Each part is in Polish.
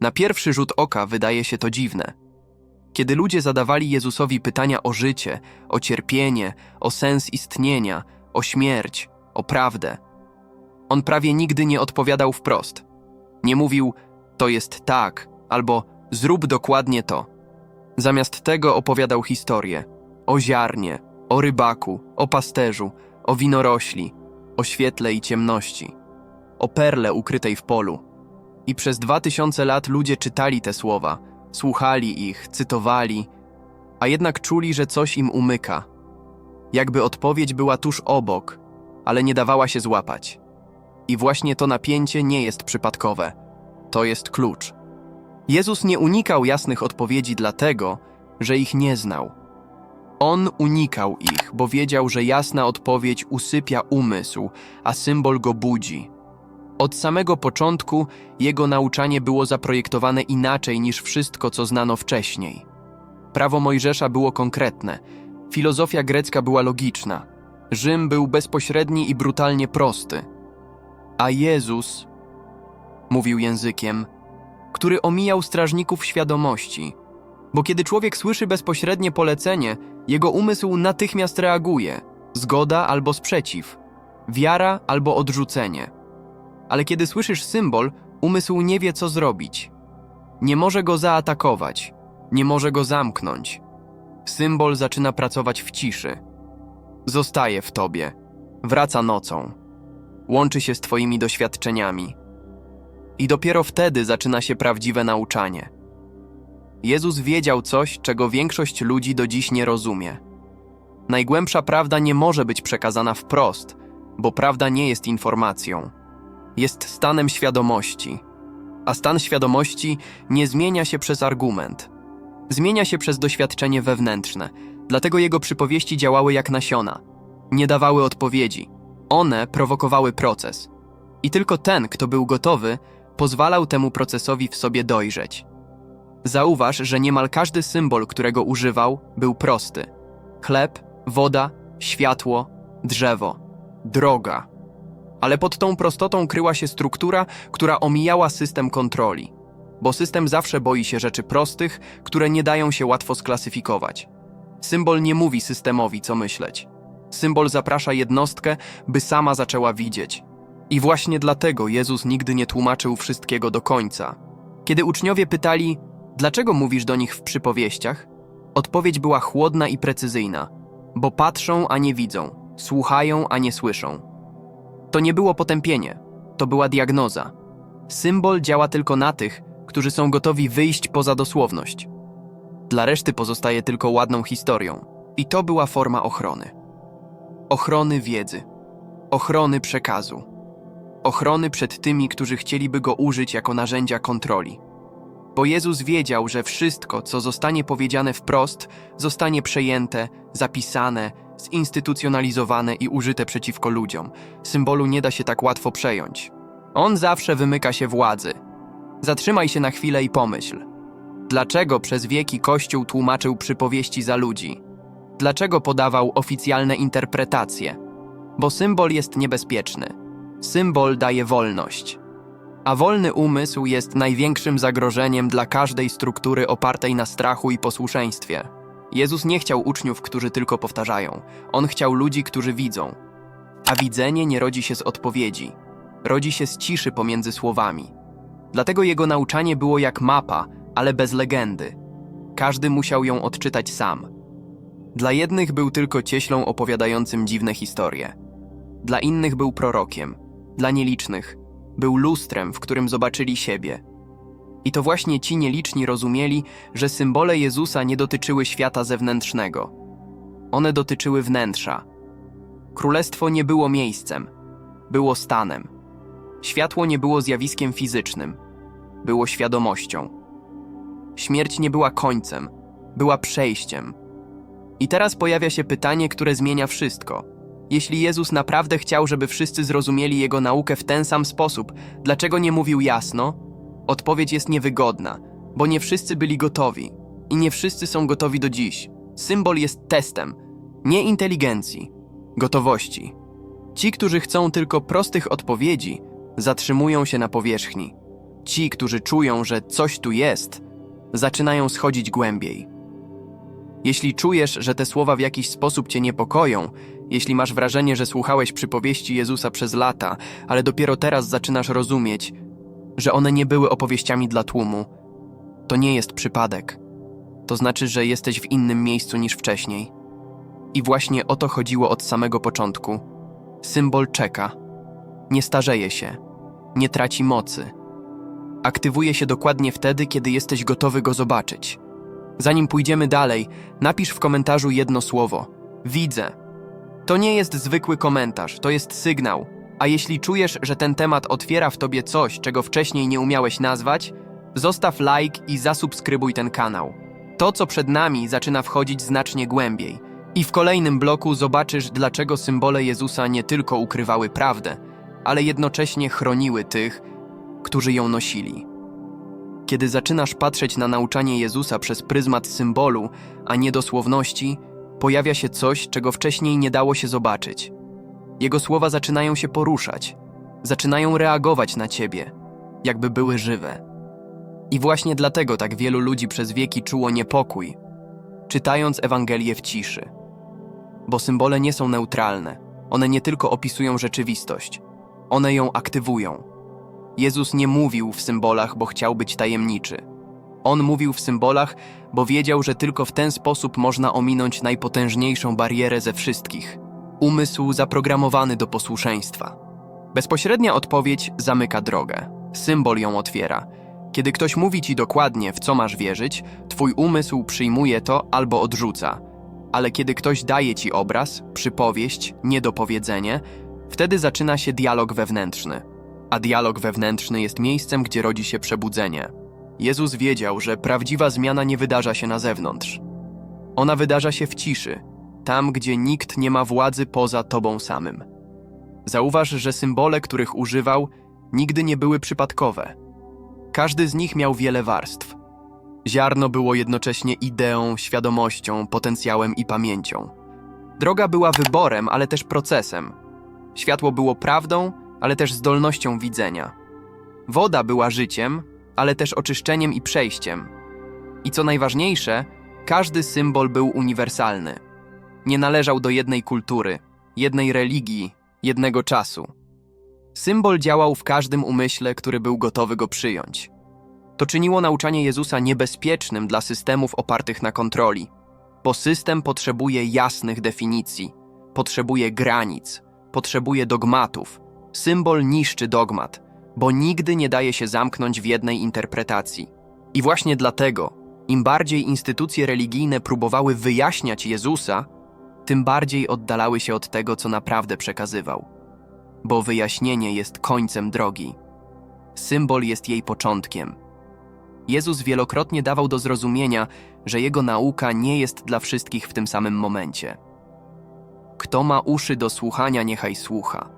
Na pierwszy rzut oka wydaje się to dziwne. Kiedy ludzie zadawali Jezusowi pytania o życie, o cierpienie, o sens istnienia, o śmierć, o prawdę, on prawie nigdy nie odpowiadał wprost. Nie mówił, to jest tak, albo zrób dokładnie to. Zamiast tego opowiadał historię o ziarnie, o rybaku, o pasterzu, o winorośli, o świetle i ciemności, o perle ukrytej w polu. I przez dwa tysiące lat ludzie czytali te słowa, słuchali ich, cytowali, a jednak czuli, że coś im umyka. Jakby odpowiedź była tuż obok, ale nie dawała się złapać. I właśnie to napięcie nie jest przypadkowe. To jest klucz. Jezus nie unikał jasnych odpowiedzi dlatego, że ich nie znał. On unikał ich, bo wiedział, że jasna odpowiedź usypia umysł, a symbol go budzi. Od samego początku jego nauczanie było zaprojektowane inaczej niż wszystko, co znano wcześniej. Prawo Mojżesza było konkretne, filozofia grecka była logiczna, Rzym był bezpośredni i brutalnie prosty. A Jezus mówił językiem, który omijał strażników świadomości, bo kiedy człowiek słyszy bezpośrednie polecenie, jego umysł natychmiast reaguje zgoda albo sprzeciw, wiara albo odrzucenie. Ale kiedy słyszysz symbol, umysł nie wie, co zrobić. Nie może go zaatakować, nie może go zamknąć. Symbol zaczyna pracować w ciszy. Zostaje w tobie, wraca nocą, łączy się z twoimi doświadczeniami. I dopiero wtedy zaczyna się prawdziwe nauczanie. Jezus wiedział coś, czego większość ludzi do dziś nie rozumie. Najgłębsza prawda nie może być przekazana wprost, bo prawda nie jest informacją. Jest stanem świadomości. A stan świadomości nie zmienia się przez argument. Zmienia się przez doświadczenie wewnętrzne, dlatego jego przypowieści działały jak nasiona. Nie dawały odpowiedzi. One prowokowały proces. I tylko ten, kto był gotowy, pozwalał temu procesowi w sobie dojrzeć. Zauważ, że niemal każdy symbol, którego używał, był prosty: chleb, woda, światło, drzewo, droga. Ale pod tą prostotą kryła się struktura, która omijała system kontroli, bo system zawsze boi się rzeczy prostych, które nie dają się łatwo sklasyfikować. Symbol nie mówi systemowi, co myśleć. Symbol zaprasza jednostkę, by sama zaczęła widzieć. I właśnie dlatego Jezus nigdy nie tłumaczył wszystkiego do końca. Kiedy uczniowie pytali, dlaczego mówisz do nich w przypowieściach, odpowiedź była chłodna i precyzyjna: bo patrzą, a nie widzą, słuchają, a nie słyszą. To nie było potępienie, to była diagnoza. Symbol działa tylko na tych, którzy są gotowi wyjść poza dosłowność. Dla reszty pozostaje tylko ładną historią. I to była forma ochrony. Ochrony wiedzy, ochrony przekazu, ochrony przed tymi, którzy chcieliby go użyć jako narzędzia kontroli. Bo Jezus wiedział, że wszystko, co zostanie powiedziane wprost, zostanie przejęte, zapisane, zinstytucjonalizowane i użyte przeciwko ludziom. Symbolu nie da się tak łatwo przejąć. On zawsze wymyka się władzy. Zatrzymaj się na chwilę i pomyśl. Dlaczego przez wieki Kościół tłumaczył przypowieści za ludzi? Dlaczego podawał oficjalne interpretacje? Bo symbol jest niebezpieczny. Symbol daje wolność. A wolny umysł jest największym zagrożeniem dla każdej struktury opartej na strachu i posłuszeństwie. Jezus nie chciał uczniów, którzy tylko powtarzają. On chciał ludzi, którzy widzą. A widzenie nie rodzi się z odpowiedzi. Rodzi się z ciszy pomiędzy słowami. Dlatego jego nauczanie było jak mapa, ale bez legendy. Każdy musiał ją odczytać sam. Dla jednych był tylko cieślą opowiadającym dziwne historie. Dla innych był prorokiem. Dla nielicznych był lustrem, w którym zobaczyli siebie. I to właśnie ci nieliczni rozumieli, że symbole Jezusa nie dotyczyły świata zewnętrznego. One dotyczyły wnętrza. Królestwo nie było miejscem, było stanem. Światło nie było zjawiskiem fizycznym, było świadomością. Śmierć nie była końcem, była przejściem. I teraz pojawia się pytanie, które zmienia wszystko. Jeśli Jezus naprawdę chciał, żeby wszyscy zrozumieli Jego naukę w ten sam sposób, dlaczego nie mówił jasno? Odpowiedź jest niewygodna, bo nie wszyscy byli gotowi. I nie wszyscy są gotowi do dziś. Symbol jest testem, nie inteligencji, gotowości. Ci, którzy chcą tylko prostych odpowiedzi, zatrzymują się na powierzchni. Ci, którzy czują, że coś tu jest, zaczynają schodzić głębiej. Jeśli czujesz, że te słowa w jakiś sposób cię niepokoją, jeśli masz wrażenie, że słuchałeś przypowieści Jezusa przez lata, ale dopiero teraz zaczynasz rozumieć, że one nie były opowieściami dla tłumu, to nie jest przypadek. To znaczy, że jesteś w innym miejscu niż wcześniej. I właśnie o to chodziło od samego początku. Symbol czeka. Nie starzeje się. Nie traci mocy. Aktywuje się dokładnie wtedy, kiedy jesteś gotowy go zobaczyć. Zanim pójdziemy dalej, napisz w komentarzu jedno słowo. Widzę. To nie jest zwykły komentarz, to jest sygnał. A jeśli czujesz, że ten temat otwiera w tobie coś, czego wcześniej nie umiałeś nazwać, zostaw like i zasubskrybuj ten kanał. To, co przed nami, zaczyna wchodzić znacznie głębiej. I w kolejnym bloku zobaczysz, dlaczego symbole Jezusa nie tylko ukrywały prawdę, ale jednocześnie chroniły tych, którzy ją nosili. Kiedy zaczynasz patrzeć na nauczanie Jezusa przez pryzmat symbolu, a nie dosłowności, pojawia się coś, czego wcześniej nie dało się zobaczyć. Jego słowa zaczynają się poruszać, zaczynają reagować na ciebie, jakby były żywe. I właśnie dlatego tak wielu ludzi przez wieki czuło niepokój, czytając Ewangelię w ciszy. Bo symbole nie są neutralne, one nie tylko opisują rzeczywistość, one ją aktywują. Jezus nie mówił w symbolach, bo chciał być tajemniczy. On mówił w symbolach, bo wiedział, że tylko w ten sposób można ominąć najpotężniejszą barierę ze wszystkich umysł zaprogramowany do posłuszeństwa. Bezpośrednia odpowiedź zamyka drogę, symbol ją otwiera. Kiedy ktoś mówi ci dokładnie, w co masz wierzyć, twój umysł przyjmuje to albo odrzuca. Ale kiedy ktoś daje ci obraz, przypowieść, niedopowiedzenie, wtedy zaczyna się dialog wewnętrzny. A dialog wewnętrzny jest miejscem, gdzie rodzi się przebudzenie. Jezus wiedział, że prawdziwa zmiana nie wydarza się na zewnątrz. Ona wydarza się w ciszy, tam, gdzie nikt nie ma władzy poza tobą samym. Zauważ, że symbole, których używał, nigdy nie były przypadkowe. Każdy z nich miał wiele warstw. Ziarno było jednocześnie ideą, świadomością, potencjałem i pamięcią. Droga była wyborem, ale też procesem. Światło było prawdą, ale też zdolnością widzenia. Woda była życiem, ale też oczyszczeniem i przejściem. I co najważniejsze, każdy symbol był uniwersalny. Nie należał do jednej kultury, jednej religii, jednego czasu. Symbol działał w każdym umyśle, który był gotowy go przyjąć. To czyniło nauczanie Jezusa niebezpiecznym dla systemów opartych na kontroli, bo system potrzebuje jasnych definicji, potrzebuje granic, potrzebuje dogmatów. Symbol niszczy dogmat, bo nigdy nie daje się zamknąć w jednej interpretacji. I właśnie dlatego, im bardziej instytucje religijne próbowały wyjaśniać Jezusa, tym bardziej oddalały się od tego, co naprawdę przekazywał. Bo wyjaśnienie jest końcem drogi. Symbol jest jej początkiem. Jezus wielokrotnie dawał do zrozumienia, że jego nauka nie jest dla wszystkich w tym samym momencie. Kto ma uszy do słuchania, niechaj słucha.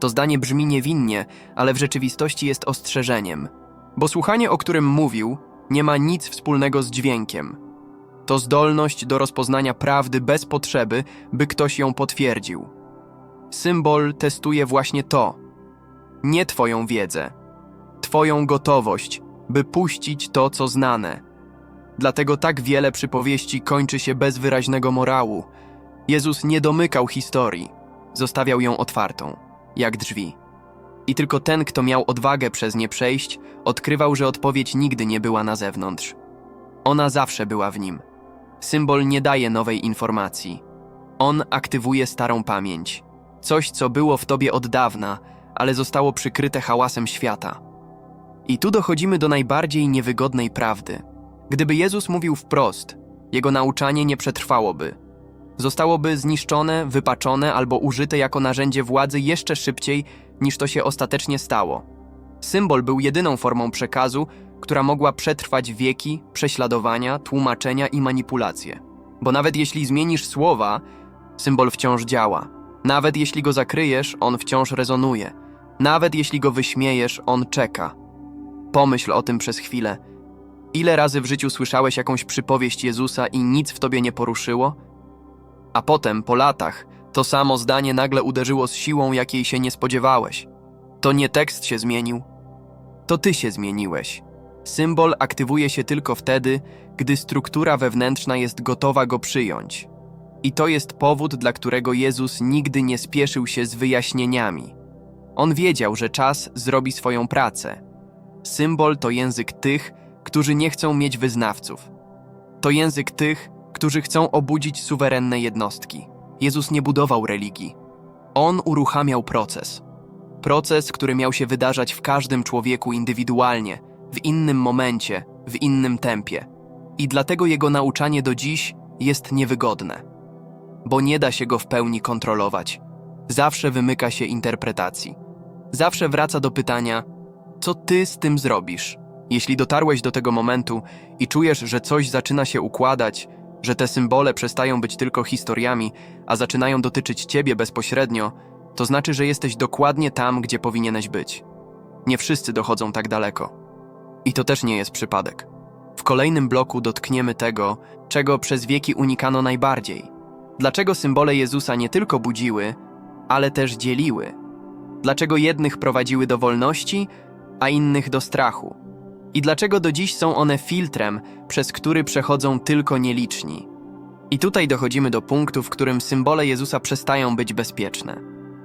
To zdanie brzmi niewinnie, ale w rzeczywistości jest ostrzeżeniem, bo słuchanie, o którym mówił, nie ma nic wspólnego z dźwiękiem. To zdolność do rozpoznania prawdy bez potrzeby, by ktoś ją potwierdził. Symbol testuje właśnie to. Nie Twoją wiedzę, Twoją gotowość, by puścić to, co znane. Dlatego tak wiele przypowieści kończy się bez wyraźnego morału. Jezus nie domykał historii, zostawiał ją otwartą, jak drzwi. I tylko ten, kto miał odwagę przez nie przejść, odkrywał, że odpowiedź nigdy nie była na zewnątrz. Ona zawsze była w nim. Symbol nie daje nowej informacji. On aktywuje starą pamięć. Coś, co było w tobie od dawna, ale zostało przykryte hałasem świata. I tu dochodzimy do najbardziej niewygodnej prawdy. Gdyby Jezus mówił wprost, jego nauczanie nie przetrwałoby. Zostałoby zniszczone, wypaczone albo użyte jako narzędzie władzy jeszcze szybciej, niż to się ostatecznie stało. Symbol był jedyną formą przekazu, która mogła przetrwać wieki, prześladowania, tłumaczenia i manipulacje. Bo nawet jeśli zmienisz słowa, symbol wciąż działa. Nawet jeśli go zakryjesz, on wciąż rezonuje. Nawet jeśli go wyśmiejesz, on czeka. Pomyśl o tym przez chwilę. Ile razy w życiu słyszałeś jakąś przypowieść Jezusa i nic w tobie nie poruszyło? A potem, po latach, to samo zdanie nagle uderzyło z siłą, jakiej się nie spodziewałeś. To nie tekst się zmienił, To ty się zmieniłeś. Symbol aktywuje się tylko wtedy, gdy struktura wewnętrzna jest gotowa go przyjąć. I to jest powód, dla którego Jezus nigdy nie spieszył się z wyjaśnieniami. On wiedział, że czas zrobi swoją pracę. Symbol to język tych, którzy nie chcą mieć wyznawców. To język tych, którzy chcą obudzić suwerenne jednostki. Jezus nie budował religii. On uruchamiał proces. Proces, który miał się wydarzać w każdym człowieku indywidualnie, w innym momencie, w innym tempie. I dlatego jego nauczanie do dziś jest niewygodne, bo nie da się go w pełni kontrolować. Zawsze wymyka się interpretacji. Zawsze wraca do pytania: co ty z tym zrobisz? Jeśli dotarłeś do tego momentu i czujesz, że coś zaczyna się układać, że te symbole przestają być tylko historiami, a zaczynają dotyczyć ciebie bezpośrednio, to znaczy, że jesteś dokładnie tam, gdzie powinieneś być. Nie wszyscy dochodzą tak daleko. I to też nie jest przypadek. W kolejnym bloku dotkniemy tego, czego przez wieki unikano najbardziej. Dlaczego symbole Jezusa nie tylko budziły, ale też dzieliły. Dlaczego jednych prowadziły do wolności, a innych do strachu. I dlaczego do dziś są one filtrem, przez który przechodzą tylko nieliczni. I tutaj dochodzimy do punktu, w którym symbole Jezusa przestają być bezpieczne.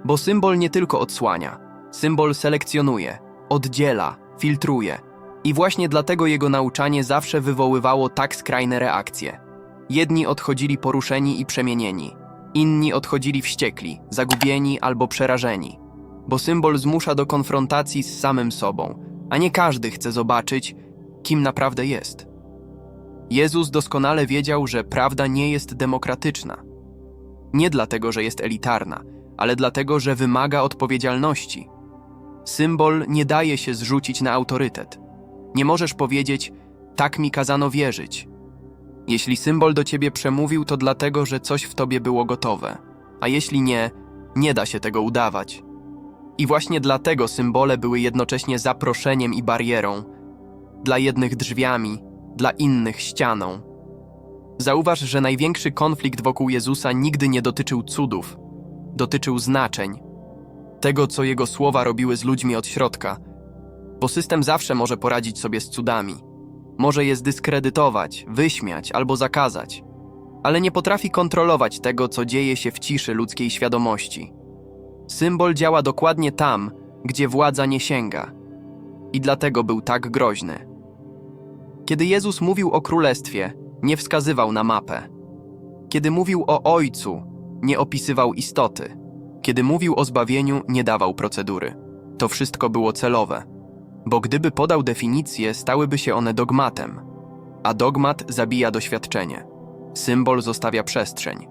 Bo symbol nie tylko odsłania, symbol selekcjonuje, oddziela, filtruje. I właśnie dlatego jego nauczanie zawsze wywoływało tak skrajne reakcje. Jedni odchodzili poruszeni i przemienieni, inni odchodzili wściekli, zagubieni albo przerażeni. Bo symbol zmusza do konfrontacji z samym sobą, a nie każdy chce zobaczyć, kim naprawdę jest. Jezus doskonale wiedział, że prawda nie jest demokratyczna. Nie dlatego, że jest elitarna, ale dlatego, że wymaga odpowiedzialności. Symbol nie daje się zrzucić na autorytet. Nie możesz powiedzieć, tak mi kazano wierzyć. Jeśli symbol do ciebie przemówił, to dlatego, że coś w tobie było gotowe, a jeśli nie, nie da się tego udawać. I właśnie dlatego symbole były jednocześnie zaproszeniem i barierą, dla jednych drzwiami, dla innych ścianą. Zauważ, że największy konflikt wokół Jezusa nigdy nie dotyczył cudów, dotyczył znaczeń, tego, co jego słowa robiły z ludźmi od środka, bo system zawsze może poradzić sobie z cudami. Może je zdyskredytować, wyśmiać albo zakazać, ale nie potrafi kontrolować tego, co dzieje się w ciszy ludzkiej świadomości. Symbol działa dokładnie tam, gdzie władza nie sięga. I dlatego był tak groźny. Kiedy Jezus mówił o królestwie, nie wskazywał na mapę. Kiedy mówił o Ojcu, nie opisywał istoty. Kiedy mówił o zbawieniu, nie dawał procedury. To wszystko było celowe. Bo gdyby podał definicję, stałyby się one dogmatem. A dogmat zabija doświadczenie. Symbol zostawia przestrzeń.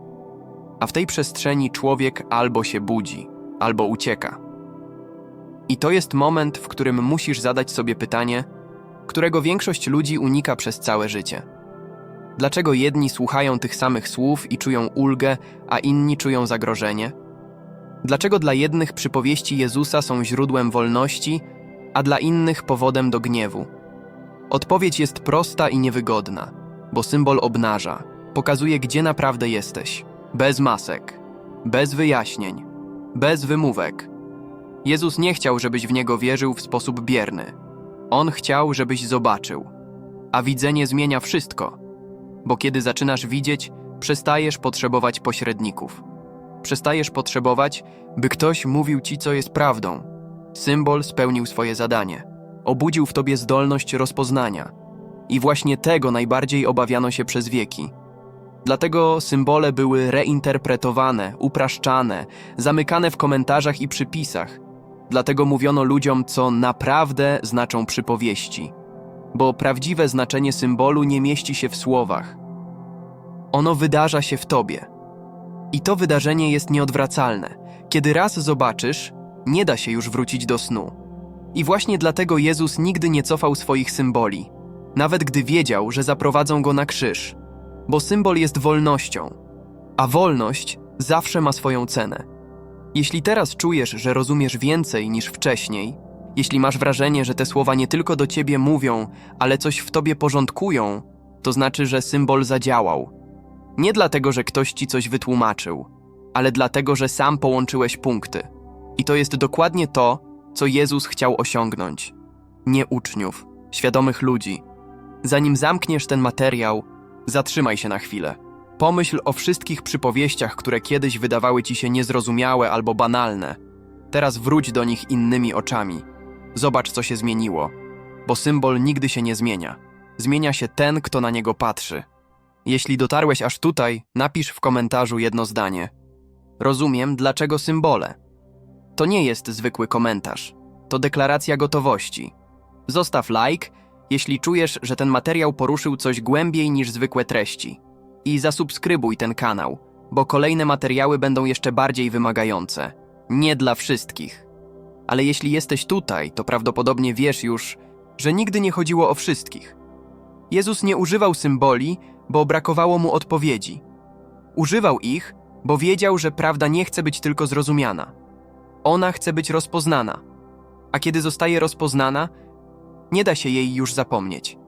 A w tej przestrzeni człowiek albo się budzi, albo ucieka. I to jest moment, w którym musisz zadać sobie pytanie, którego większość ludzi unika przez całe życie. Dlaczego jedni słuchają tych samych słów i czują ulgę, a inni czują zagrożenie? Dlaczego dla jednych przypowieści Jezusa są źródłem wolności, a dla innych powodem do gniewu? Odpowiedź jest prosta i niewygodna, bo symbol obnaża, pokazuje, gdzie naprawdę jesteś, bez masek, bez wyjaśnień, bez wymówek. Jezus nie chciał, żebyś w niego wierzył w sposób bierny. On chciał, żebyś zobaczył. A widzenie zmienia wszystko, bo kiedy zaczynasz widzieć, przestajesz potrzebować pośredników. Przestajesz potrzebować, by ktoś mówił ci, co jest prawdą. Symbol spełnił swoje zadanie. Obudził w tobie zdolność rozpoznania. I właśnie tego najbardziej obawiano się przez wieki. Dlatego symbole były reinterpretowane, upraszczane, zamykane w komentarzach i przypisach. Dlatego mówiono ludziom, co naprawdę znaczą przypowieści. Bo prawdziwe znaczenie symbolu nie mieści się w słowach. Ono wydarza się w tobie. I to wydarzenie jest nieodwracalne. Kiedy raz zobaczysz, nie da się już wrócić do snu. I właśnie dlatego Jezus nigdy nie cofał swoich symboli, nawet gdy wiedział, że zaprowadzą go na krzyż bo symbol jest wolnością, a wolność zawsze ma swoją cenę. Jeśli teraz czujesz, że rozumiesz więcej niż wcześniej, jeśli masz wrażenie, że te słowa nie tylko do ciebie mówią, ale coś w tobie porządkują, to znaczy, że symbol zadziałał. Nie dlatego, że ktoś ci coś wytłumaczył, ale dlatego, że sam połączyłeś punkty. I to jest dokładnie to, co Jezus chciał osiągnąć. nie uczniów, świadomych ludzi. Zanim zamkniesz ten materiał, zatrzymaj się na chwilę. Pomyśl o wszystkich przypowieściach, które kiedyś wydawały ci się niezrozumiałe albo banalne. Teraz wróć do nich innymi oczami. Zobacz, co się zmieniło, bo symbol nigdy się nie zmienia. Zmienia się ten, kto na niego patrzy. Jeśli dotarłeś aż tutaj, napisz w komentarzu jedno zdanie. Rozumiem, dlaczego symbole. To nie jest zwykły komentarz. To deklaracja gotowości. Zostaw like, jeśli czujesz, że ten materiał poruszył coś głębiej niż zwykłe treści. I zasubskrybuj ten kanał, bo kolejne materiały będą jeszcze bardziej wymagające. Nie dla wszystkich. Ale jeśli jesteś tutaj, to prawdopodobnie wiesz już, że nigdy nie chodziło o wszystkich. Jezus nie używał symboli, bo brakowało mu odpowiedzi. Używał ich, bo wiedział, że prawda nie chce być tylko zrozumiana. Ona chce być rozpoznana. A kiedy zostaje rozpoznana, nie da się jej już zapomnieć.